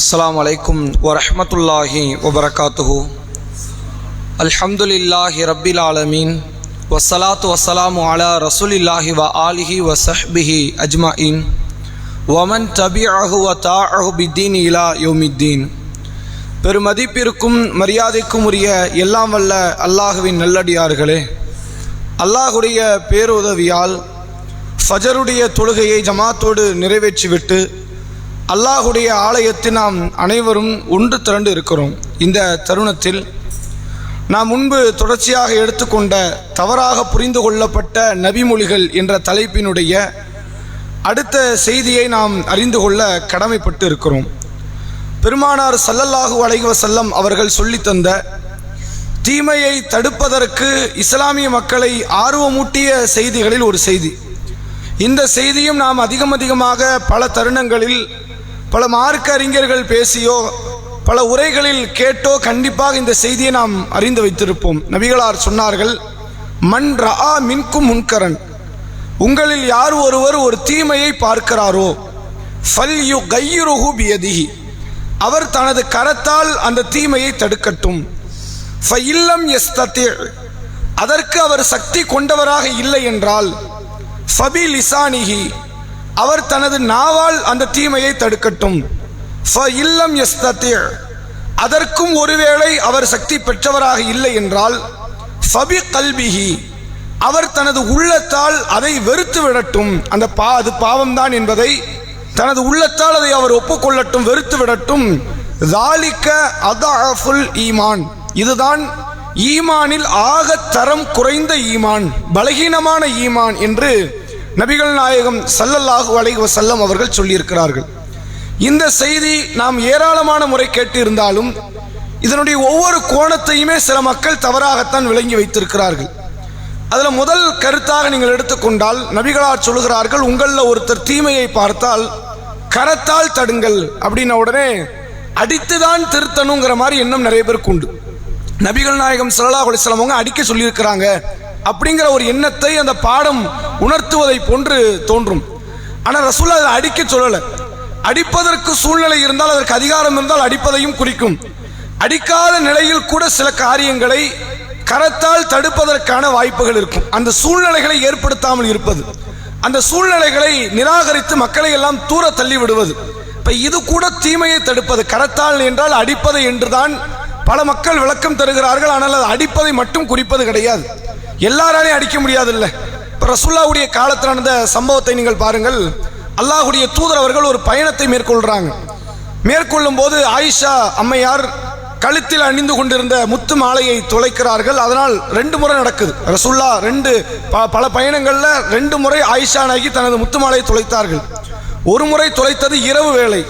السلام عليكم ورحمة الله وبركاته الحمد لله رب العالمين والصلاة والسلام على رسول الله وآله وصحبه أجمعين ومن تبعه وطاعه بالدين إلى يوم الدين பெருமதிப்பிற்கும் மரியாதைக்கும் உரிய எல்லாம் வல்ல அல்லாஹுவின் நல்லடியார்களே அல்லாஹுடைய பேருதவியால் ஃபஜருடைய தொழுகையை ஜமாத்தோடு நிறைவேற்றிவிட்டு அல்லாஹுடைய ஆலயத்தில் நாம் அனைவரும் ஒன்று திரண்டு இருக்கிறோம். இந்த தருணத்தில் நாம் முன்பு தொடர்ச்சியாக எடுத்துக்கொண்ட தவறாக புரிந்து கொள்ளப்பட்ட நபிமொழிகள் என்ற தலைப்பினுடைய அடுத்த செய்தியை நாம் அறிந்து கொள்ள கடமைப்பட்டு இருக்கிறோம். பெருமானார் சல்லல்லாஹு அலைவ செல்லம் அவர்கள் சொல்லித்தந்த தீமையை தடுப்பதற்கு இஸ்லாமிய மக்களை ஆர்வமூட்டிய செய்திகளில் ஒரு செய்தி. இந்த செய்தியும் நாம் அதிகம் அதிகமாக பல தருணங்களில் பல மார்க்க அறிஞர்கள் பேசியோ பல உரைகளில் கேட்டோ கண்டிப்பாக இந்த செய்தியை நாம் அறிந்து வைத்திருப்போம். நபிகளார் சொன்னார்கள் மண் ரா மின்கும் முன்கரன். உங்களில் யார் ஒருவர் ஒரு தீமையை பார்க்கிறாரோ ஃபல் யு கையுருஹு பியதிஹி. அவர் தனது கரத்தால் அந்த தீமையை தடுக்கட்டும். ஃபஇல்லம் யஸ்ததி. அதற்கு அவர் சக்தி கொண்டவராக இல்லை என்றால் ஃபபி லிசானிஹி அவர் தனது நாவால் அந்த தீமையை தடுக்கட்டும். ஃபஇல்லம் யஸ்ததி. அதற்கும் ஒருவேளை அவர் சக்தி பெற்றவராக இல்லை என்றால் ஃபபி கல்பிஹி. அவர் தனது உள்ளத்தால் அதை வெறுத்து விடட்டும். அந்த பா அது பாவம்தான் என்பதை தனது உள்ளத்தால் அதை அவர் ஒப்புக்கொள்ளட்டும் வெறுத்து விடட்டும். தாலிக்க அதாஃபுல் ஈமான். இதுதான் ஈமானில் ஆக தரம் குறைந்த ஈமான் பலகீனமான ஈமான் என்று நபிகள் நாயகம் சல்லல்லாஹு அலைஹி வசல்லம் அவர்கள் சொல்லியிருக்கிறார்கள். இந்த செய்தி நாம் ஏராளமான முறை கேட்டு இருந்தாலும் இதனுடைய ஒவ்வொரு கோணத்தையுமே சில மக்கள் தவறாகத்தான் விளங்கி வைத்திருக்கிறார்கள். அதில் முதல் கருத்தாக நீங்கள் எடுத்துக்கொண்டால் நபிகளார் சொல்லுகிறார்கள் உங்களில் ஒருத்தர் தீமையை பார்த்தால் கரத்தால் தடுங்கள் அப்படின்ன உடனே அடித்துதான் திருத்தணுங்கிற மாதிரி எண்ணம் நிறைய பேருக்கு உண்டு. நபிகள் நாயகம் சல்லா அலிஸ்லாம் அவங்க அடிக்க சொல்லியிருக்கிறாங்க. அப்படிங்கிற ஒரு எண்ணத்தை அந்த பாடம் உணர்த்துவதை போன்று தோன்றும். ஆனால் ரசூல்லா அதை அடிக்க சொல்லலை. அடிப்பதற்கு சூழ்நிலை இருந்தால் அதற்கு அதிகாரம் இருந்தால் அடிப்பதையும் குறிக்கும். அடிக்காத நிலையில் கூட சில காரியங்களை கரத்தால் தடுப்பதற்கான வாய்ப்புகள் இருக்கும். அந்த சூழ்நிலைகளை ஏற்படுத்தாமல் இருப்பது. அந்த சூழ்நிலைகளை நிராகரித்து மக்களை எல்லாம் தூர தள்ளி விடுவது இப்போ இது கூட தீமையை தடுப்பது. கரத்தால் என்றால் அடிப்பது என்றுதான் பல மக்கள் விளக்கம் தருகிறார்கள். ஆனால் அது அடிப்பதை மட்டும் குறிப்பது கிடையாது. எல்லாராலையும் அடிக்க முடியாதுல்ல. இப்போ ரசுல்லாவுடைய காலத்தில் நடந்த சம்பவத்தை நீங்கள் பாருங்கள். அல்லாஹுடைய தூதர் அவர்கள் ஒரு பயணத்தை மேற்கொள்கிறாங்க மேற்கொள்ளும் போது ஆயிஷா அம்மையார் கழுத்தில் அணிந்து கொண்டிருந்த முத்து மாலையை தொலைக்கிறார்கள் அதனால் ரெண்டு முறை நடக்குது. ரசுல்லா ரெண்டு ப- பல பயணங்களில் ரெண்டு முறை ஆயிஷா நாயகி தனது முத்து மாலையை தொலைத்தார்கள் ஒரு முறை தொலைத்தது இரவு வேலை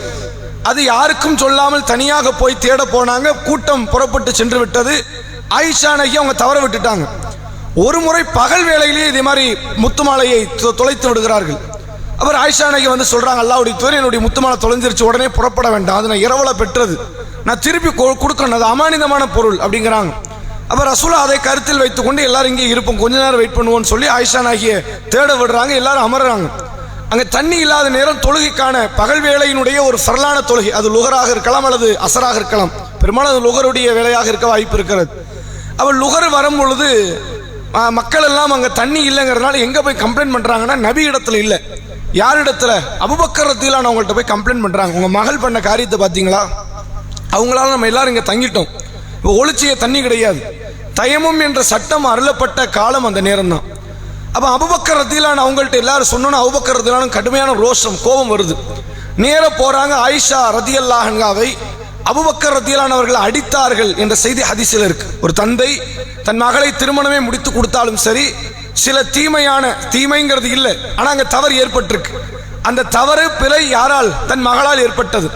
அது யாருக்கும் சொல்லாமல் தனியாக போய் தேட போனாங்க. கூட்டம் புறப்பட்டு சென்று விட்டது. ஆயிஷா நாயகி அவங்க தவற விட்டுட்டாங்க. ஒரு முறை பகல் வேலையிலேயே இதே மாதிரி முத்துமாலையை தொலைத்து விடுகிறார்கள். அவர் ஆயிஷா நாயகி வந்து சொல்கிறாங்க அல்லாவுடைய துறை என்னுடைய முத்துமாலை தொலைஞ்சிருச்சு உடனே புறப்பட வேண்டாம் அது நான் இரவலை பெற்றது. நான் திருப்பி கொ- கொடுக்கணும் அது அமானிதமான பொருள் அப்படிங்கிறாங்க. அவர் ரசூலா அதை கருத்தில் வைத்துக்கொண்டு எல்லாரும் இங்கே இருப்போம் கொஞ்ச நேரம் வெயிட் பண்ணுவோம்னு சொல்லி ஆயிஷா நாகிய தேட விடுறாங்க எல்லாரும் அமர்றாங்க. அங்கே தண்ணி இல்லாத நேரம் தொழுகைக்கான பகல் வேளையினுடைய ஒரு சரளான தொழுகை அது லுகராக இருக்கலாம் அல்லது அசராக இருக்கலாம். பெரும்பாலும் அது லுகருடைய வேலையாக இருக்க வாய்ப்பு இருக்கிறது. அவள் லுகர் வரும் பொழுது மக்கள் எல்லாம் அங்கே தண்ணி இல்லைங்கிறதுனால எங்கே போய் கம்ப்ளைண்ட் பண்ணுறாங்கன்னா நபி இடத்துல இல்லை. யார் இடத்துல? அபுபக்கர் அவங்கள்ட்ட போய் கம்ப்ளைண்ட் பண்ணுறாங்க உங்கள் மகள் பண்ண காரியத்தை பார்த்தீங்களா அவங்களால நம்ம எல்லாரும் இங்கே தங்கிட்டோம். இப்போ ஒளிச்சிய தண்ணி கிடையாது. தயமும் என்ற சட்டம் அருளப்பட்ட காலம் அந்த நேரம் தான் அப்போ அபுபக்கரத்திலான அவங்கள்ட்ட எல்லாரும் சொன்னோன்னா அபுபக்கரத்திலான கடுமையான ரோஷம் கோபம் வருது. நேர போறாங்க ஆயிஷா ரதியல்லாஹங்காவை அபுபக்கர் ரத்தியலானவர்கள் அடித்தார்கள் என்ற செய்தி ஹதிசில் இருக்கு. ஒரு தந்தை தன் மகளை திருமணமே முடித்து கொடுத்தாலும் சரி சில தீமையான தீமைங்கிறது இல்லை. ஆனால் அங்கே தவறு ஏற்பட்டிருக்கு. அந்த தவறு பிழை யாரால்? தன் மகளால் ஏற்பட்டது.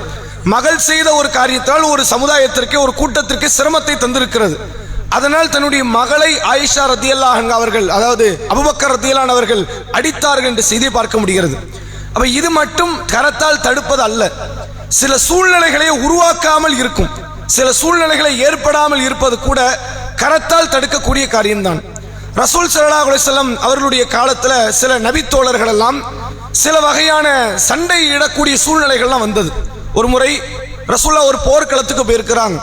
மகள் செய்த ஒரு காரியத்தால் ஒரு சமுதாயத்திற்கு ஒரு கூட்டத்திற்கு சிரமத்தை தந்திருக்கிறது. அதனால் தன்னுடைய மகளை ஆயிஷா ரத்தியல்லாஹன் அவர்கள் அதாவது அபுபக்கர் ரத்தியலான் அவர்கள் அடித்தார்கள் என்று செய்தி பார்க்க முடிகிறது. அப்ப இது மட்டும் கரத்தால் தடுப்பது அல்ல. சில சூழ்நிலைகளை உருவாக்காமல் இருக்கும். சில சூழ்நிலைகளை ஏற்படாமல் இருப்பது கூட கரத்தால் தடுக்கக்கூடிய காரியம்தான். ரசூல் சல்லா அலைஹி அவர்களுடைய காலத்தில் சில நபித்தோழர்கள் எல்லாம் சில வகையான சண்டை இடக்கூடிய சூழ்நிலைகள்லாம் வந்தது. ஒரு முறை ரசூல்லா ஒரு போர்க்களத்துக்கு போயிருக்கிறாங்க.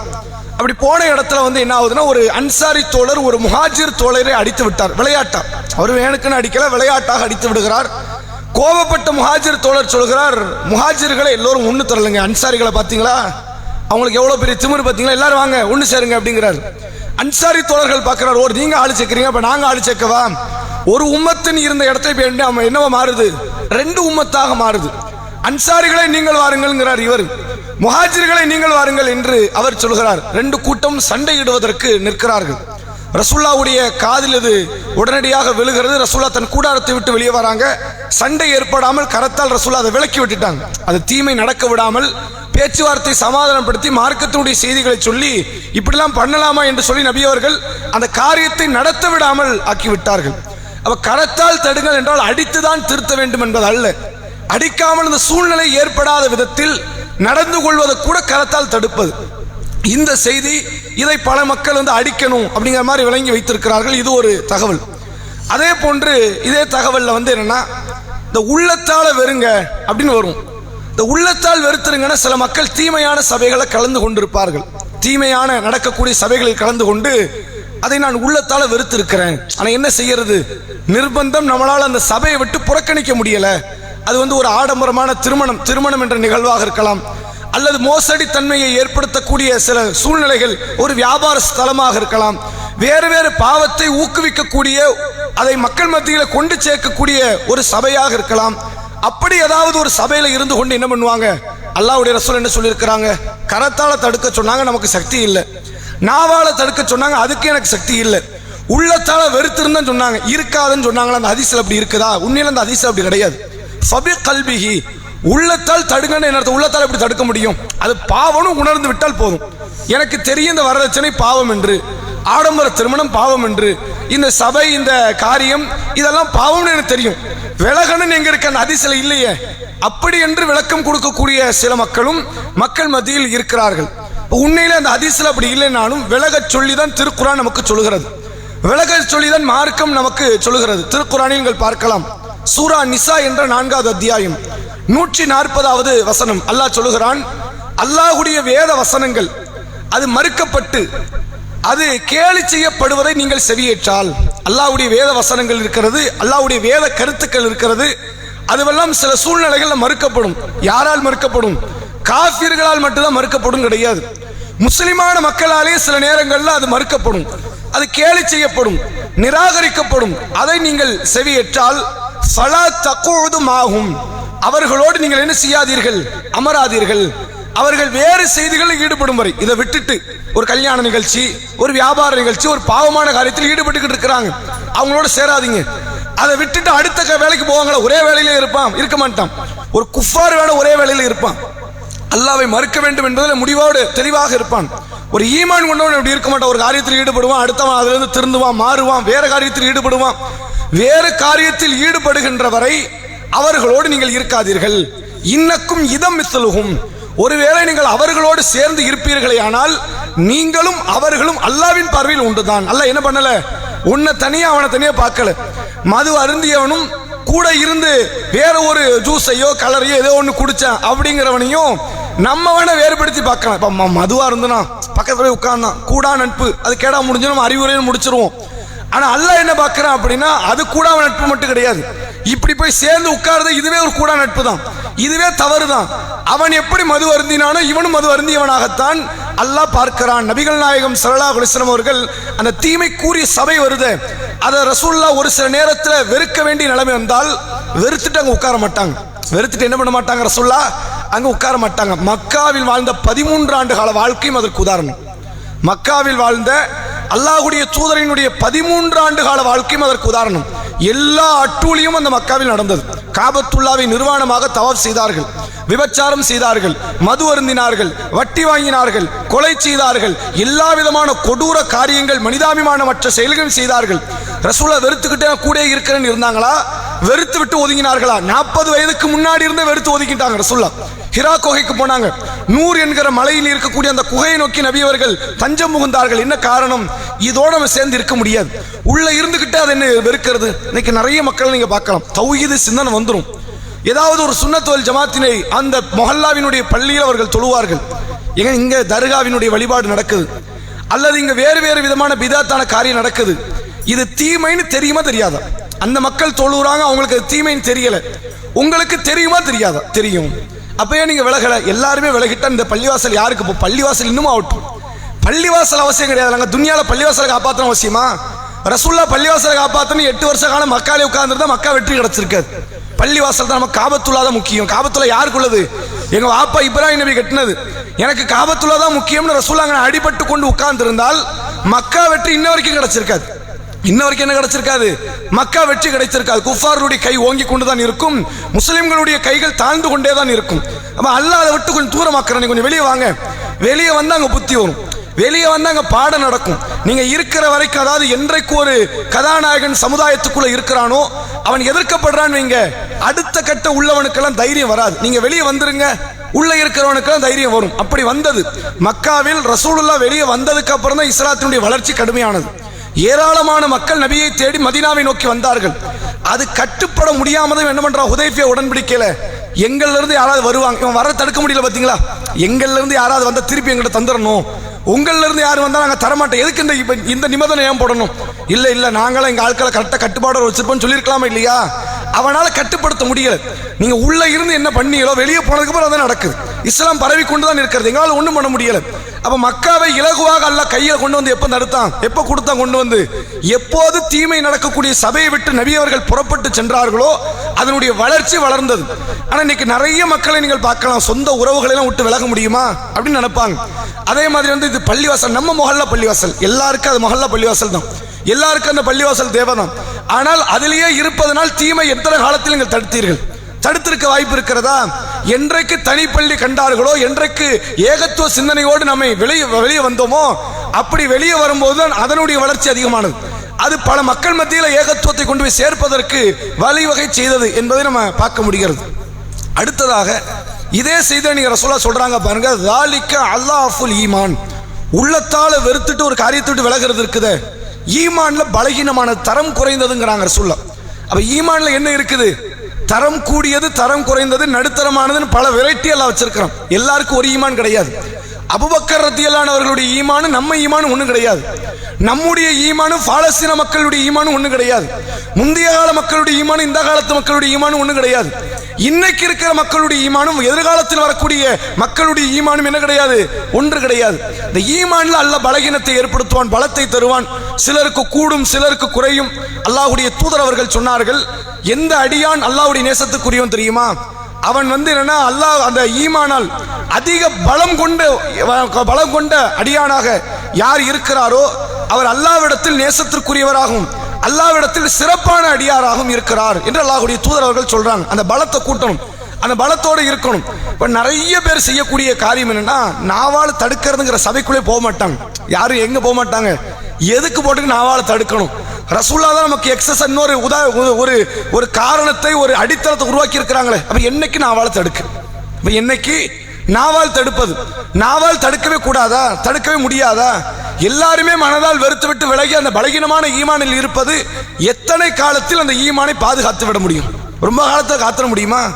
அப்படி போன இடத்துல வந்து என்ன ஆகுதுன்னா ஒரு அன்சாரி தோழர் ஒரு முஹாஜிர் தோழரை அடித்து விட்டார் விளையாட்டா அவர் வேணுக்குன்னு அடிக்கல விளையாட்டாக அடித்து விடுகிறார். கோபப்பட்ட முஹாஜிர் தோழர் சொல்கிறார் முஹாஜிர்களை எல்லோரும் ஒன்று தரலுங்க அன்சாரிகளை பார்த்தீங்களா? அவங்களுக்கு எவ்வளோ பெரிய திமிர் பார்த்தீங்களா? எல்லாரும் வாங்க ஒன்று சேருங்க அப்படிங்கிறார். அன்சாரி தோழர்கள் பார்க்குறாரு ஒரு நீங்க ஆளு சேர்க்குறீங்க அப்போ நாங்கள் ஆள் சேர்க்கவா? ஒரு உம்மத்தின் இருந்த இடத்தை போய் அவன் என்னவா மாறுது? ரெண்டு உம்மத்தாக மாறுது. அன்சாரிகளை நீங்கள் வாருங்கள்ங்கிறார் இவர். முஹாஜிர்களை நீங்கள் வாருங்கள் என்று அவர் சொல்கிறார். ரெண்டு கூட்டம் சண்டையிடுவதற்கு நிற்கிறார்கள். ரசுல்லாவுடைய காதில் இது உடனடியாக விழுகிறது. ரசுல்லா தன் கூடாரத்தை விட்டு வெளியே வராங்க. சண்டை ஏற்படாமல் கரத்தால் ரசுல்லா அதை விலக்கி விட்டுட்டாங்க. அது தீமை நடக்க விடாமல் பேச்சுவார்த்தை சமாதானப்படுத்தி மார்க்கத்தினுடைய செய்திகளை சொல்லி இப்படிலாம் பண்ணலாமா என்று சொல்லி நபியவர்கள் அந்த காரியத்தை நடத்த விடாமல் ஆக்கிவிட்டார்கள் அப்ப கரத்தால் தடுங்கள் என்றால் அடித்துதான் திருத்த வேண்டும் என்பது அல்ல. அடிக்காமல் இந்த சூழ்நிலை ஏற்படாத விதத்தில் நடந்து கொள்வதை கூட கரத்தால் தடுப்பது. இந்த செய்தி இதை பல மக்கள் வந்து அடிக்கணும் அப்படிங்கிற மாதிரி விளங்கி வைத்திருக்கிறார்கள். இது ஒரு தகவல். அதே போன்று இதே தகவலில் வந்து என்னன்னா இந்த உள்ளத்தால் வெறுங்க அப்படின்னு வரும். இந்த உள்ளத்தால் வெறுத்துருங்கன்னா சில மக்கள் தீமையான சபைகளை கலந்து கொண்டிருப்பார்கள். தீமையான நடக்கக்கூடிய சபைகளில் கலந்து கொண்டு அதை நான் உள்ளத்தால் வெறுத்திருக்கிறேன். ஆனால் என்ன செய்யறது? நிர்பந்தம் நம்மளால் அந்த சபையை விட்டு புறக்கணிக்க முடியலை. அது வந்து ஒரு ஆடம்பரமான திருமணம் திருமணம் என்ற நிகழ்வாக இருக்கலாம். அல்லது மோசடி தன்மையை ஏற்படுத்தக்கூடிய சில சூழ்நிலைகள் ஒரு வியாபார ஸ்தலமாக இருக்கலாம். வேறு வேறு பாவத்தை ஊக்குவிக்கக்கூடிய அதை மக்கள் மத்தியில் கொண்டு சேர்க்கக்கூடிய ஒரு சபையாக இருக்கலாம். அப்படி ஏதாவது ஒரு சபையில் இருந்து கொண்டு என்ன பண்ணுவாங்க? அல்லாவுடைய ரசூல் என்ன சொல்லியிருக்கிறாங்க? கரத்தால தடுக்க சொன்னாங்க நமக்கு சக்தி இல்லை. நாவால தடுக்க சொன்னாங்க அதுக்கு எனக்கு சக்தி இல்லை. உள்ளத்தால வெறுத்திருந்தேன்னு சொன்னாங்க இருக்காதுன்னு சொன்னாங்களா? அந்த அதிசல் அப்படி இருக்குதா? உண்மையில அந்த அதிசல் அப்படி கிடையாது. ஃபபி கல்பிஹி உள்ளத்தால் தடுங்கன்னு என்ன உள்ளத்தால் எப்படி தடுக்க முடியும்? அது பாவம்னு உணர்ந்து விட்டால் போதும். எனக்கு தெரியும் இந்த வரதட்சணை பாவம் என்று. ஆடம்பர திருமணம் பாவம் என்று. இந்த சபை இந்த காரியம் இதெல்லாம் பாவம்னு எனக்கு தெரியும். விலகணும்னு எங்க இருக்க அந்த அதிசல இல்லையே. அப்படி என்று விளக்கம் கொடுக்கக்கூடிய சில மக்களும் மக்கள் மத்தியில் இருக்கிறார்கள். உண்மையில அந்த அதிசல அப்படி இல்லைனாலும் விலகச் சொல்லி தான் திருக்குறான் நமக்கு சொல்லுகிறது. விலகச் சொல்லி தான் மார்க்கம் நமக்கு சொல்லுகிறது. திருக்குறானில் நீங்கள் பார்க்கலாம். சூரா நிசா என்ற நான்காவது அத்தியாயம். நூற்றி நாற்பதாவது வசனம். அல்லாஹ் சொல்லுகிறான் அல்லாஹ்வுடைய வேத வசனங்கள் அது மறுக்கப்பட்டு அது கேலி செய்யப்படுவதை நீங்கள் செவியேற்றால். அல்லாஹுடைய வேத வசனங்கள் இருக்கிறது அல்லாவுடைய வேத கருத்துக்கள் இருக்கிறது அதுவெல்லாம் சில சூழ்நிலைகளில் மறுக்கப்படும். யாரால் மறுக்கப்படும்? காஃபியர்களால் மட்டும்தான் மறுக்கப்படும் கிடையாது. முஸ்லிமான மக்களாலே சில நேரங்களில் அது மறுக்கப்படும் அது கேலி செய்யப்படும் நிராகரிக்கப்படும். அதை நீங்கள் செவியேற்றால் சலா தக்குழுதும் ஆகும் அவர்களோடு நீங்கள் என்ன செய்யாதீர்கள்? அமராதீர்கள். அவர்கள் வேறு செய்திகளில் ஈடுபடும் வரை இதை விட்டுட்டு ஒரு கல்யாண நிகழ்ச்சி ஒரு வியாபார நிகழ்ச்சி ஒரு பாவமான காரியத்தில் ஈடுபட்டுக்கிட்டு இருக்கிறாங்க. அவங்களோட சேராதீங்க. அதை விட்டுட்டு அடுத்த வேலைக்கு போவாங்களா? ஒரே வேலையில இருப்பான். இருக்க மாட்டான். ஒரு குஃபார் வேலை ஒரே வேலையில இருப்பான். அல்லாவை மறுக்க வேண்டும் என்பதில் முடிவோடு தெளிவாக இருப்பான். ஒரு ஈமான் கொண்டவன் அப்படி இருக்க மாட்டான். ஒரு காரியத்தில் ஈடுபடுவான் அடுத்தவன் அதுலேருந்து திருந்துவான் மாறுவான் வேற காரியத்தில் ஈடுபடுவான். வேறு காரியத்தில் ஈடுபடுகின்ற வரை அவர்களோடு நீங்கள் இருக்காதீர்கள். இன்னக்கும் இதம் மித்தலுகும். ஒருவேளை நீங்கள் அவர்களோடு சேர்ந்து இருப்பீர்களே ஆனால் நீங்களும் அவர்களும் அல்லாவின் பார்வையில் உண்டுதான். அல்ல என்ன பண்ணல? உன்னை தனியா அவனை தனியா பார்க்கல. மது அருந்தியவனும் கூட இருந்து வேற ஒரு ஜூஸையோ கலரையோ ஏதோ ஒன்று குடிச்சான் அப்படிங்கிறவனையும் நம்ம வேணா வேறுபடுத்தி பார்க்கலாம். இப்போ ம- இருந்தனா பக்கத்துல போய் உட்கார்ந்தான். கூடா நட்பு. அது கேடா முடிஞ்சு நம்ம அறிவுரைன்னு முடிச்சிருவோம். ஆனால் அல்லாஹ் என்ன பார்க்குறான் அப்படின்னா அது கூட நட்பு மட்டும் கிடையாது. இப்படி போய் சேர்ந்து உட்கார்றது இதுவே ஒரு கூட நட்பு தான் இதுவே தவறு தான் அவன் எப்படி மது அருந்தினானோ இவனும் மது அருந்தியவனாகத்தான் அல்லாஹ் பார்க்கிறான். நபிகள் நாயகம் சரலா குலிஸ்லம் அவர்கள் அந்த தீமை கூறிய சபை வருது. அதை ரசூல்லா ஒரு சில நேரத்தில் வெறுக்க வேண்டிய நிலைமை வந்தால் வெறுத்துட்டு அங்கே உட்கார மாட்டாங்க. வெறுத்துட்டு என்ன பண்ண மாட்டாங்க ரசூல்லா அங்கே உட்கார மாட்டாங்க. மக்காவில் வாழ்ந்த பதிமூன்று ஆண்டு கால வாழ்க்கையும் அதற்கு உதாரணம். மக்காவில் வாழ்ந்த அல்லாஹுடைய தூதரினுடைய பதிமூன்று ஆண்டு கால வாழ்க்கையும் அதற்கு உதாரணம். எல்லா அட்டூழியும் அந்த மக்காவில் நடந்தது. காபத்துல்லாவை நிர்வாணமாக தவாப் செய்தார்கள். விபச்சாரம் செய்தார்கள். மது அருந்தினார்கள். வட்டி வாங்கினார்கள். கொலை செய்தார்கள். எல்லா விதமான கொடூர காரியங்கள் மனிதாபிமானமற்ற செயல்கள் செய்தார்கள். ரசூலா வெறுத்துக்கிட்டே கூட இருக்கிறேன்னு இருந்தாங்களா? வெறுத்து விட்டு ஒதுங்கினார்களா? நாற்பது வயதுக்கு முன்னாடி இருந்தே வெறுத்து ஒதுக்கிட்டாங்க ரசூல்லா ஹிரா குகைக்கு போனாங்க. நூறு என்கிற மலையில் இருக்கக்கூடிய அந்த குகையை நோக்கி நபியவர்கள் தஞ்சம் புகுந்தார்கள். என்ன காரணம்? இதோட நம்ம சேர்ந்து இருக்க முடியாது. உள்ள இருந்துகிட்டே அது என்ன வெறுக்கிறது? இன்னைக்கு நிறைய மக்கள் நீங்க பார்க்கலாம். தௌஹீது சிந்தனை வந்துடும் ஏதாவது ஒரு சுண்ணத்தோல் ஜமாத்தினை அந்த மொஹல்லாவினுடைய பள்ளியில் அவர்கள் தொழுவார்கள். ஏங்க இங்க தர்காவினுடைய வழிபாடு நடக்குது. அல்லது இங்க வேறு வேறு விதமான பிதாத்தான காரியம் நடக்குது. இது தீமைன்னு தெரியுமா தெரியாதா? அந்த மக்கள் தொழுறாங்க அவங்களுக்கு அது தீமைன்னு தெரியல. உங்களுக்கு தெரியுமா தெரியாதா? தெரியும். அப்பயே நீங்க விலகல. எல்லாருமே விலகிட்டா இந்த பள்ளிவாசல் யாருக்கு? இப்போ பள்ளிவாசல் இன்னும் அவுட் பள்ளிவாசல் அவசியம் கிடையாது. நாங்க துணியால பள்ளிவாசலை காப்பாற்றணும் அவசியமா? ரசூல்லா பள்ளிவாசலை காப்பாற்றணும் எட்டு வருஷ காலம் மக்காலே உட்கார்ந்துருந்தா மக்கா வெற்றி கிடைச்சிருக்காது. பள்ளிவாசல் தான் நம்ம காபத்துள்ளா தான் முக்கியம். காபத்துல்லா யாருக்குள்ளது? எங்க வாப்பா இப்ராஹிம் நபி கட்டினது. எனக்கு காபத்துள்ளா தான் முக்கியம்னு ரசூல்லா அடிபட்டு கொண்டு உட்கார்ந்திருந்தால் மக்கா வெற்றி இன்ன வரைக்கும் கிடைச்சிருக்காது. இன்ன வரைக்கும் என்ன கிடைச்சிருக்காது? மக்கா வெற்றி கிடைச்சிருக்காது. குஃபாருடைய கை ஓங்கி கொண்டு தான் இருக்கும். முஸ்லிம்களுடைய கைகள் தாழ்ந்து கொண்டே தான் இருக்கும். அப்ப அல்லாத விட்டு கொஞ்சம் தூரமாக்குறேன். கொஞ்சம் வெளியே வாங்க. வெளியே வந்து அங்க புத்தி வரும். வெளியே வந்து அங்க பாடம் நடக்கும். நீங்க இருக்கிற வரைக்கும் அதாவது என்றைக்கு ஒரு கதாநாயகன் சமுதாயத்துக்குள்ள இருக்கிறானோ அவன் எதிர்க்கப்படுறான்னு வைங்க. அடுத்த கட்ட உள்ளவனுக்கெல்லாம் தைரியம் வராது. நீங்க வெளியே வந்துருங்க. உள்ள இருக்கிறவனுக்கெல்லாம் தைரியம் வரும். அப்படி வந்தது. மக்காவில் ரசூலுல்லா வெளியே வந்ததுக்கு அப்புறம் தான் இஸ்லாத்தினுடைய வளர்ச்சி கடுமையானது. ஏராளமான மக்கள் நபியை தேடி மதீனாவை நோக்கி வந்தார்கள். அது கட்டுப்பட முடியாமதும் என்ன பண்றா உதயபிய உடன்படிக்கையில எங்கள்ல இருந்து யாராவது வருவாங்க? இவன் வர தடுக்க முடியல பாத்தீங்களா? எங்கள்ல இருந்து யாராவது வந்தா திருப்பி எங்கிட்ட தந்துடணும் உங்கள்ல இருந்து யாரும் வந்தா நாங்க தரமாட்டோம். எதுக்கு இந்த இந்த நிபந்தனை ஏன் போடணும்? இல்ல இல்ல நாங்களும் எங்க ஆட்களை கரெக்டா கட்டுப்பாடு வச்சிருப்போம்னு சொல்லியிருக்கலாமா இல்லையா? அவனால் கட்டுப்படுத்த முடியல. நீங்க உள்ள இருந்து என்ன பண்ணீங்களோ வெளியே போனதுக்கு அப்புறம் அதான் நடக்குது. இஸ்லாம் பரவி கொண்டு தான் இருக்கிறது. எங்களால் ஒன்றும் பண்ண முடியல. அப்ப மக்காவை இலகுவாக அல்ல கையில் கொண்டு வந்து எப்போ தடுத்தான்? எப்போ கொடுத்தான் கொண்டு வந்து? எப்போது தீமை நடக்கக்கூடிய சபையை விட்டு நபியவர்கள் புறப்பட்டு சென்றார்களோ அதனுடைய வளர்ச்சி வளர்ந்தது. ஆனால் இன்னைக்கு நிறைய மக்களை நீங்கள் பார்க்கலாம். சொந்த உறவுகளை எல்லாம் விட்டு விலக முடியுமா? அப்படின்னு நினைப்பாங்க. அதே மாதிரி வந்து இது பள்ளிவாசல். நம்ம மொஹல்லா பள்ளிவாசல். எல்லாருக்கும் அது மொஹல்லா பள்ளிவாசல் தான். எல்லாருக்கும் அந்த பள்ளிவாசல் தேவைதான். ஆனால் அதிலேயே இருப்பதனால் தீமை எத்தனை காலத்தில் நீங்கள் தடுத்தீர்கள்? தடுத்திருக்க வாய்ப்பு இருக்கிறதா? என்றைக்கு தனிப்பள்ளி கண்டார்களோ என்றைக்கு ஏகத்துவ சிந்தனையோடு நம்மை வெளியே வெளியே வந்தோமோ அப்படி வெளியே வரும்போது தான் அதனுடைய வளர்ச்சி அதிகமானது. அது பல மக்கள் மத்தியில் ஏகத்துவத்தை கொண்டு போய் சேர்ப்பதற்கு வழிவகை செய்தது என்பதை நம்ம பார்க்க முடிகிறது. அடுத்ததாக இதே செய்த நீங்க ரசோலா சொல்றாங்க பாருங்க தாலிக்க அல்லாஹுல் ஈமான். உள்ளத்தால வெறுத்துட்டு ஒரு காரியத்தை விட்டு விலகிறது இருக்குதே. ஈமான்ல பலகீனமான தரம் குறைந்ததுங்கிறாங்க சொல்ல அப்ப ஈமான்ல என்ன இருக்குது? தரம் கூடியது தரம் குறைந்தது நடுத்தரமானதுன்னு பல வெரைட்டி எல்லாம் வச்சிருக்கிறோம். எல்லாருக்கும் ஒரு ஈமான் கிடையாது. அபுபக்கர் ரத்தியலானவர்களுடைய ஈமானு நம்ம ஈமானு ஒன்றும் கிடையாது. நம்முடைய ஈமானும் பாலஸ்தீன மக்களுடைய ஈமானும் ஒன்றும் கிடையாது. முந்தைய கால மக்களுடைய ஈமானும் இந்த காலத்து மக்களுடைய ஈமானும் ஒன்றும் கிடையாது. இன்னைக்கு இருக்கிற மக்களுடைய ஈமானும் எதிர்காலத்தில் வரக்கூடிய மக்களுடைய ஈமானும் என்ன கிடையாது? ஒன்று கிடையாது. இந்த ஈமான்ல அல்ல பலகீனத்தை ஏற்படுத்துவான் பலத்தை தருவான். சிலருக்கு கூடும் சிலருக்கு குறையும். அல்லாஹ்வுடைய தூதர் அவர்கள் சொன்னார்கள் எந்த அடியான் அல்லாஹுடைய நேசத்துக்குரியவன் தெரியுமா? அவன் வந்து என்னன்னா அல்லாஹ் அந்த ஈமானால் அதிக பலம் கொண்டு பலம் கொண்ட அடியானாக யார் இருக்கிறாரோ அவர் அல்லாவிடத்தில் நேசத்திற்குரியவராகவும் அல்லாவிடத்தில் சிறப்பான அடியாராகவும் இருக்கிறார் என்று அல்லாஹுடைய தூதர் அவர்கள் சொல்றாங்க. அந்த பலத்தை கூட்டணும் அந்த பலத்தோடு இருக்கணும். இப்ப நிறைய பேர் செய்யக்கூடிய காரியம் என்னன்னா நாவால் தடுக்கிறதுங்கிற சபைக்குள்ளே போக மாட்டாங்க. யாரும் எங்க போக மாட்டாங்க? எதுக்கு போட்டு நாவால் தடுக்கணும்? ரசூல்லா தான் நமக்கு எக்ஸஸ் இன்னொரு உதா ஒரு- ஒரு காரணத்தை ஒரு அடித்தளத்தை உருவாக்கி இருக்கிறாங்களே. அப்ப என்னைக்கு நாவால் தடுக்கு? இப்ப என்னைக்கு நாவால் தடுப்பது? நாவால் தடுக்கவே கூடாதா? தடுக்கவே முடியாதா? எல்லாருமே மனதால் வெறுத்து விட்டு விலகி அந்த பலகீனமான ஈமானில் இருப்பது எத்தனை காலத்தில் அந்த ஈமானை பாதுகாத்து விட முடியும்? ரொம்ப காலத்தை காத்திட முடியுமா?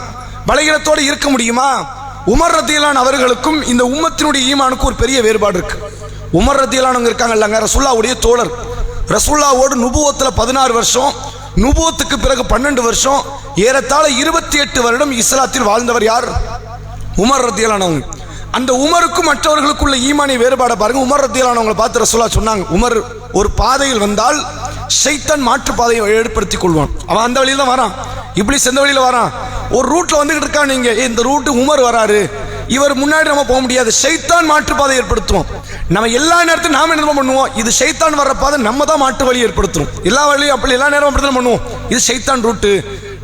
பலகீனத்தோடு இருக்க முடியுமா? உமர் ரத்தியலான் அவர்களுக்கும் இந்த உம்மத்தினுடைய ஈமானுக்கும் ஒரு பெரிய வேறுபாடு இருக்கு. உமர் ரத்தியலானவங்க இருக்காங்க இல்லைங்க? ரசுல்லாவுடைய தோழர். ரசுல்லாவோடு நுபுவத்தில் பதினாறு வருஷம் நுபுவத்துக்கு பிறகு பன்னெண்டு வருஷம் ஏறத்தாழ இருபத்தி எட்டு வருடம் இஸ்லாத்தில் வாழ்ந்தவர் யார்? உமர் ரத்தியலானவங்க அந்த உமருக்கும் மற்றவர்களுக்குள்ள ஈமானிய வேறுபாடை பாருங்க. உமர் ரத்தியலானவங்களை பார்த்து ரசூலா சொன்னாங்க. உமர் ஒரு பாதையில் வந்தால் ஷைத்தான் மாற்று பாதையை ஏற்படுத்திக் கொள்வான். அவன் அந்த வழியில் தான் வரான். இப்படி செந்த வழியில் வரான்? ஒரு ரூட்ல வந்துகிட்டு இருக்கான் நீங்க. இந்த ரூட்டு உமர் வராரு. இவர் முன்னாடி நம்ம போக முடியாது. ஷைத்தான் மாற்று பாதை ஏற்படுத்துவோம். நம்ம எல்லா நேரத்தையும் நாம என்ன பண்ணுவோம்? இது ஷைத்தான் வர்ற பாதை நம்ம தான் மாற்று வழி ஏற்படுத்துவோம் எல்லா வழியும் அப்படி எல்லா நேரமும் அப்படி தான் பண்ணுவோம். இது ஷைத்தான் ரூட்டு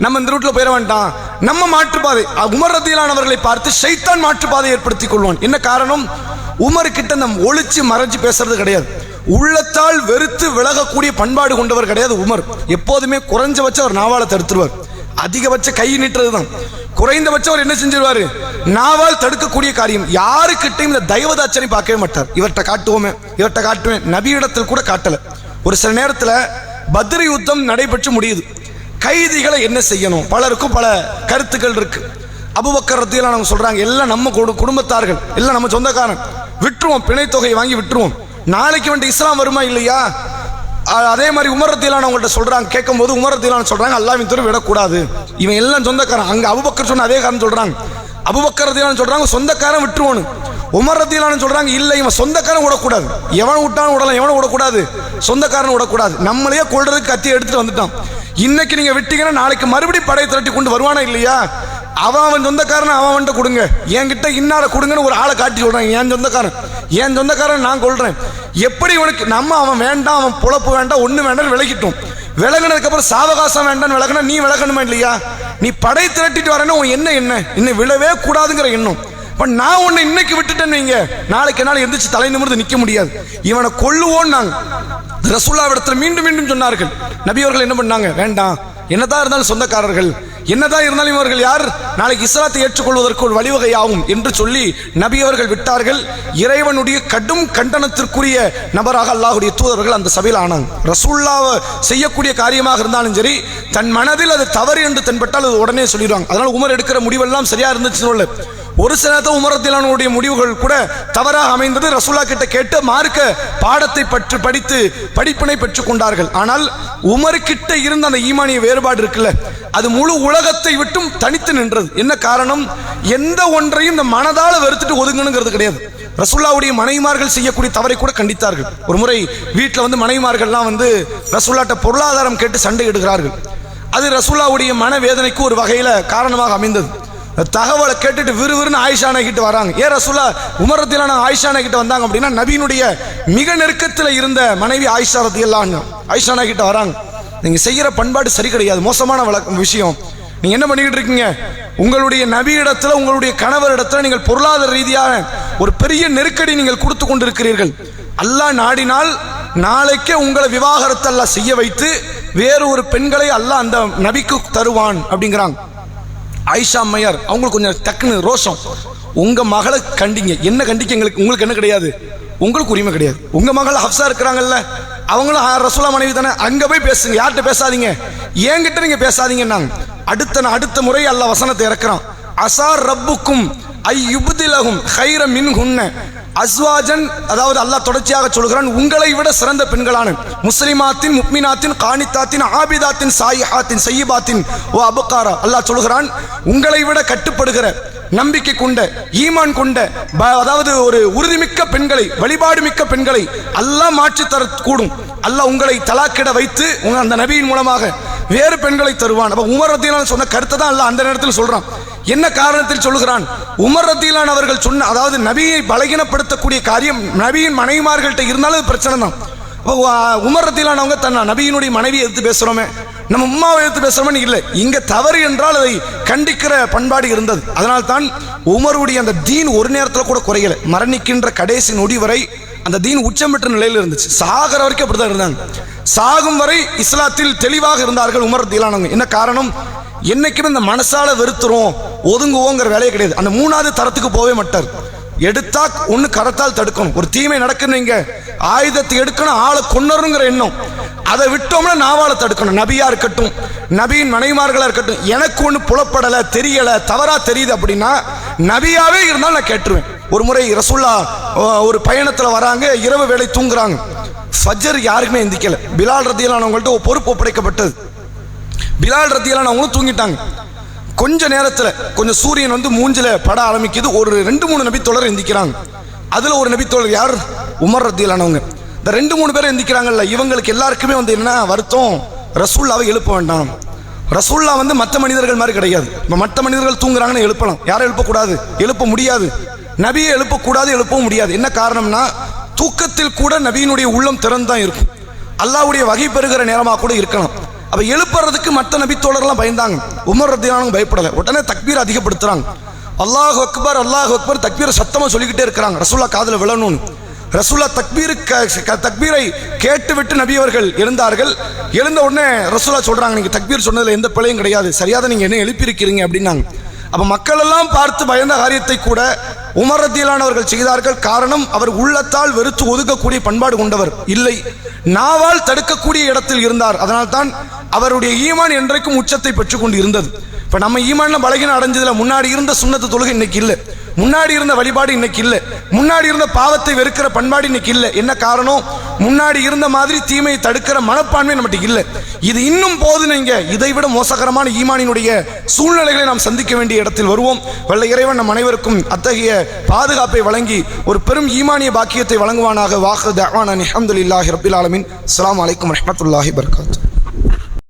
நம்ம இந்த ரூட்ல போயிட வேண்டாம். நம்ம மாற்றுப்பாதை உமர் ரத்தியிலானவர்களை பார்த்து ஷைத்தான் மாற்றுப்பாதை ஏற்படுத்திக் கொள்வான். என்ன காரணம்? உமர் கிட்ட நம்ம ஒழிச்சு மறைஞ்சு பேசுறது கிடையாது. உள்ளத்தால் வெறுத்து விலகக்கூடிய பண்பாடு கொண்டவர் கிடையாது உமர். எப்போதுமே குறைஞ்சபட்ச ஒரு நாவால தடுத்துருவார். அதிகபட்ச கை நீட்டுறது தான் குறைந்தபட்சம் அவர் என்ன செஞ்சிருவாரு? நாவால் தடுக்கக்கூடிய காரியம். யாருக்கிட்டையும் இந்த தெய்வதாச்சனை பார்க்கவே மாட்டார். இவர்கிட்ட காட்டுவோமே இவர்கிட்ட காட்டுவேன். நபியிடத்தில் கூட காட்டல. ஒரு சில நேரத்தில் பத்ரி யுத்தம் நடைபெற்று முடியுது. கைதிகளை என்ன செய்யணும்? பலருக்கும் பல கருத்துக்கள் இருக்கு. அபுபக்கர் ரத்தியெல்லாம் சொல்றாங்க எல்லாம் நம்ம குடும்பத்தார்கள் எல்லாம் நம்ம சொந்தக்காரன் விட்டுருவோம் பிணை வாங்கி விட்டுருவோம். நாளைக்கு வந்துட்டு இஸ்லாம் வருமா இல்லையா? அதே மாதிரி உமரத்திலான அவங்கள்ட்ட சொல்றாங்க கேட்கும்போது போது உமரத்திலான சொல்றாங்க அல்லாவின் துறை விடக்கூடாது. இவன் எல்லாம் சொந்தக்காரன். அங்க அபுபக்கர் சொன்ன அதே காரணம் சொல்றாங்க. அபுபக்கரத்திலான சொல்றாங்க சொந்தக்காரன் விட்டுருவோன்னு. உமர் சொல்றாங்க இல்லை இவன் சொந்தக்காரன் விடக்கூடாது. எவன் விட்டாலும் விடலாம் எவனை விடக்கூடாது. சொந்தக்காரன் விடக்கூடாது. நம்மளையே கொள்றதுக்கு கத்தி எடுத்துட்டு வந்துட்டான். இன்னைக்கு நீங்க விட்டீங்கன்னா நாளைக்கு மறுபடியும் படையை திரட்டி கொண்டு வருவானா இல்லையா? அவன் அவன் சொந்தக்காரன் அவன் அவன்கிட்ட கொடுங்க. என்கிட்ட இன்னால கொடுங்கன்னு ஒரு ஆளை காட்டி சொல்றான். என் சொந்தக்காரன். என் சொந்தக்காரன் நான் கொள்றேன். எப்படி உனக்கு நம்ம அவன் வேண்டாம் அவன் பொழப்பு வேண்டாம் ஒண்ணு வேண்டாம் விலகிட்டோம். விலகினதுக்கு அப்புறம் சாவகாசம் வேண்டாம்னு விலகினா நீ விலகணுமா இல்லையா? நீ படை திரட்டிட்டு வரேன்னா உன் என்ன? என்ன இன்னும் விழவே கூடாதுங்கிற எண்ணம். இப்போ நான் உன்னை இன்னைக்கு விட்டுட்டேன்னு வைங்க. நாளைக்கு என்னால் எந்திரிச்சு தலை நிமிர்ந்து நிற்க முடியாது. இவனை கொல்லுவோம் நாங்கள் ரசூல்லாவிடத்தில் மீண்டும் மீண்டும் சொன்னார்கள். நபியவர்கள் என்ன பண்ணாங்க? வேண்டாம். என்னதான் இருந்தாலும் சொந்தக்காரர்கள். என்னதான் இருந்தாலும் இவர்கள் யார்? நாளைக்கு இஸ்லாத்தை ஏற்றுக்கொள்வதற்கு ஒரு வழிவகையாகும் என்று சொல்லி நபியவர்கள் விட்டார்கள். இறைவனுடைய கடும் கண்டனத்திற்குரிய நபராக அல்லாஹுடைய தூதர்கள் அந்த சபையில் ஆனாங்க. ரசூல்லாவை செய்யக்கூடிய காரியமாக இருந்தாலும் சரி தன் மனதில் அது தவறு என்று தென்பட்டால் அது உடனே சொல்லிடுவாங்க. அதனால் உமர் எடுக்கிற முடிவெல்லாம் சரியா இருந்துச்சுன்னு சொல்லு. ஒரு சில நேரத்தில் உமரத்திலானுடைய முடிவுகள் கூட தவறாக அமைந்தது. ரசூலா கிட்ட கேட்டு மார்க்க பாடத்தை பற்றி படித்து படிப்பினை பெற்றுக் கொண்டார்கள். ஆனால் உமர் கிட்ட இருந்த அந்த ஈமானிய வேறுபாடு இருக்குல்ல அது முழு உலகத்தை விட்டும் தனித்து நின்றது. என்ன காரணம்? எந்த ஒன்றையும் இந்த மனதால வெறுத்துட்டு ஒதுங்கணுங்கிறது கிடையாது. ரசூல்லாவுடைய மனைவிமார்கள் செய்யக்கூடிய தவறை கூட கண்டித்தார்கள். ஒரு முறை வீட்டில் வந்து மனைவிமார்கள்லாம் வந்து ரசூல்லாட்ட பொருளாதாரம் கேட்டு சண்டை இடுகிறார்கள் அது ரசூல்லாவுடைய மனவேதனைக்கு ஒரு வகையில் காரணமாக அமைந்தது. தகவலை கேட்டுட்டு விறுவிறுன்னு ஆயிஷா கிட்ட வராங்க. ஏ ரசூலா உமரத்திலான ஆயிஷா கிட்ட வந்தாங்க அப்படின்னா நபியினுடைய மிக நெருக்கத்தில் இருந்த மனைவி ஆயிஷா ரத்தியெல்லாம் ஆயிஷா கிட்ட வராங்க. நீங்கள் செய்கிற பண்பாடு சரி கிடையாது. மோசமான வழக்க விஷயம். நீங்கள் என்ன பண்ணிக்கிட்டு இருக்கீங்க? உங்களுடைய நபி இடத்துல உங்களுடைய கணவர் இடத்துல நீங்கள் பொருளாதார ரீதியாக ஒரு பெரிய நெருக்கடி நீங்கள் கொடுத்து கொண்டிருக்கிறீர்கள். அல்லாஹ் நாடினால் நாளைக்கே உங்களை விவாகரத்தெல்லாம் செய்ய வைத்து வேறு ஒரு பெண்களை அல்லாஹ் அந்த நபிக்கு தருவான் அப்படிங்கிறாங்க. ஆயிஷா அம்மையார் அவங்களுக்கு கொஞ்சம் டக்குன்னு ரோஷம். உங்கள் மகளை கண்டிங்க. என்ன கண்டிக்க எங்களுக்கு? உங்களுக்கு என்ன கிடையாது? உங்களுக்கு உரிமை கிடையாது. உங்கள் மகள் ஹப்ஸா இருக்கிறாங்கல்ல அவங்களும் ரசோலா மனைவி தானே அங்கே போய் பேசுங்க. யார்கிட்ட பேசாதீங்க? என்கிட்ட நீங்கள் பேசாதீங்கன்னாங்க. அடுத்த அடுத்த முறை அல்ல வசனத்தை இறக்குறான். அசார் ரப்புக்கும் ஐ யுபுதிலகும் ஹைர மின் அஸ்வாஜன் அதாவது அல்லாஹ் தொடர்ச்சியாக சொல்கிறான் உங்களை விட சிறந்த பெண்களான முஸ்லிமாத்தின் முக்மினாத்தின் காணித்தாத்தின் ஆபிதாத்தின் சாயிஹாத்தின் சையிபாத்தின் ஓ அபுக்காரா அல்லாஹ் சொல்கிறான் உங்களை விட கட்டுப்படுகிற நம்பிக்கை கொண்ட ஈமான் கொண்ட ப- அதாவது ஒரு உறுதிமிக்க பெண்களை வழிபாடு மிக்க பெண்களை அல்லாஹ் மாற்றி தர கூடும் அல்லாஹ் உங்களை தலாக்கிட வைத்து அந்த நபியின் மூலமாக வேறு பெண்களை தருவான். அப்ப உமர் சொன்ன கருத்தை தான் அல்லாஹ் அந்த நேரத்தில் சொல்றான். என்ன காரணத்தில் சொல்லுகிறான்? உமர் ரத்தியலான் அவர்கள் சொன்ன அதாவது நபியை பலகீனப்படுத்தக்கூடிய காரியம் நபியின் மனைவிமார்கள்ட்ட இருந்தாலும் அது பிரச்சனை தான். உமர் ரத்தியிலானவங்க தன் நபியினுடைய மனைவியை எடுத்து பேசுறோமே. நம்ம உம்மாவை எடுத்து பேசுறோமே இல்லை. இங்க தவறு என்றால் அதை கண்டிக்கிற பண்பாடு இருந்தது. அதனால் தான் உமருடைய அந்த தீன் ஒரு நேரத்தில் கூட குறையலை. மரணிக்கின்ற கடைசி நொடி வரை அந்த தீன் உச்சமிட்ட நிலையில் இருந்துச்சு. சாகர வரைக்கும் அப்படிதான் இருந்தாங்க. சாகும் வரை இஸ்லாத்தில் தெளிவாக இருந்தார்கள் உமர் தீலானவங்க என்ன காரணம்? என்னைக்குமே இந்த மனசால வெறுத்துரும் ஒதுங்குவோங்கிற வேலையே கிடையாது. அந்த மூணாவது தரத்துக்கு போகவே மாட்டார். எடுத்தா ஒண்ணு கரத்தால் தடுக்கணும். ஒரு தீமை நடக்குன்னு ஆயுதத்தை எடுக்கணும் ஆளை கொன்னருங்கிற எண்ணம். அதை விட்டோம்னா நாவால தடுக்கணும். நபியா இருக்கட்டும் நபியின் மனைவிமார்களா இருக்கட்டும் எனக்கு ஒண்ணு புலப்படல தெரியல தவறா தெரியுது அப்படின்னா நபியாவே இருந்தாலும் நான் கேட்டுருவேன். ஒரு முறை ரசுல்லா ஒரு பயணத்தில் வராங்க இரவு வேலை தூங்குறாங்க. ஃபஜர் யாருக்குமே எந்திக்கல. பிலால் ரத்தியலானவங்கள்ட்ட ஒரு பொறுப்பு ஒப்படைக்கப்பட்டது. பிலால் ரத்தியலானவங்களும் தூங்கிட்டாங்க. கொஞ்ச நேரத்தில் கொஞ்சம் சூரியன் வந்து மூஞ்சில பட ஆரம்பிக்குது. ஒரு ரெண்டு மூணு நபித்தோழர் எந்திக்கிறாங்க. அதில் ஒரு நபித்தோழர் யார்? உமர் ரத்தியலானவங்க இந்த ரெண்டு மூணு பேரும் எந்திக்கிறாங்கல்ல இவங்களுக்கு எல்லாருக்குமே வந்து என்ன வருத்தம். ரசூல்லாவை எழுப்ப வேண்டாம். ரசூல்லா வந்து மற்ற மனிதர்கள் மாதிரி கிடையாது. இப்போ மற்ற மனிதர்கள் தூங்குறாங்கன்னு எழுப்பலாம். யாரும் எழுப்பக்கூடாது. எழுப்ப முடியாது. நபியை எழுப்பக்கூடாது எழுப்பவும் முடியாது. என்ன காரணம்னா தூக்கத்தில் கூட நபியினுடைய உள்ளம் திறந்துதான் இருக்கும். அல்லாவுடைய வகை பெறுகிற நேரமாக கூட இருக்கலாம். அப்போ எழுப்புறதுக்கு மற்ற நபி தோழர்லாம் பயந்தாங்க. உமர் ரத்தியானும் பயப்படலை. உடனே தக்பீர் அதிகப்படுத்துறாங்க. அல்லாஹ் அக்பர் அல்லாஹ் அக்பர் தக்பீர் சத்தமாக சொல்லிக்கிட்டே இருக்கிறாங்க. ரசூல்லா காதில் விழணும்னு. ரசூல்லா தக்பீரு க- க- தக்பீரை கேட்டுவிட்டு நபியவர்கள் நபி அவர்கள் எழுந்தார்கள். எழுந்த உடனே ரசூல்லா சொல்கிறாங்க நீங்கள் தக்பீர் சொன்னதில் எந்த பிழையும் கிடையாது. சரியாக நீங்கள் என்ன எழுப்பியிருக்கிறீங்க? அப்படின்னாங்க. அப்ப மக்கள் எல்லாம் பார்த்து பயந்த காரியத்தை கூட உமர் செய்தார்கள். காரணம் அவர் உள்ளத்தால் வெறுத்து ஒதுக்கக்கூடிய பண்பாடு கொண்டவர் இல்லை. நாவால் தடுக்கக்கூடிய இடத்தில் இருந்தார். அதனால்தான் அவருடைய ஈமான் என்றைக்கும் உச்சத்தை பெற்றுக்கொண்டு இருந்தது. இப்போ நம்ம ஈமான பலகீனம் அடைஞ்சதுல முன்னாடி இருந்த சுண்ணத்து தொழுகை இன்னைக்கு இல்லை. முன்னாடி இருந்த வழிபாடு இன்னைக்கு இல்லை. முன்னாடி இருந்த பாவத்தை வெறுக்கிற பண்பாடு இன்னைக்கு இல்லை. என்ன காரணம்? முன்னாடி இருந்த மாதிரி தீமையை தடுக்கிற மனப்பான்மை நம்மகிட்ட இல்லை. இது இன்னும் போது நீங்க. இதை விட மோசகரமான ஈமானினுடைய சூழ்நிலைகளை நாம் சந்திக்க வேண்டிய இடத்தில் வருவோம். வல்ல இறைவன் நம் அனைவருக்கும் அத்தகைய பாதுகாப்பை வழங்கி ஒரு பெரும் ஈமானிய பாக்கியத்தை வழங்குவானாக. வாக்கு தவான அஹமதுல்லாஹி ரபில் ஆலமின். அஸ்லாம் வலைக்கம் வரமத்துல்லாஹி வபரகாத்துஹு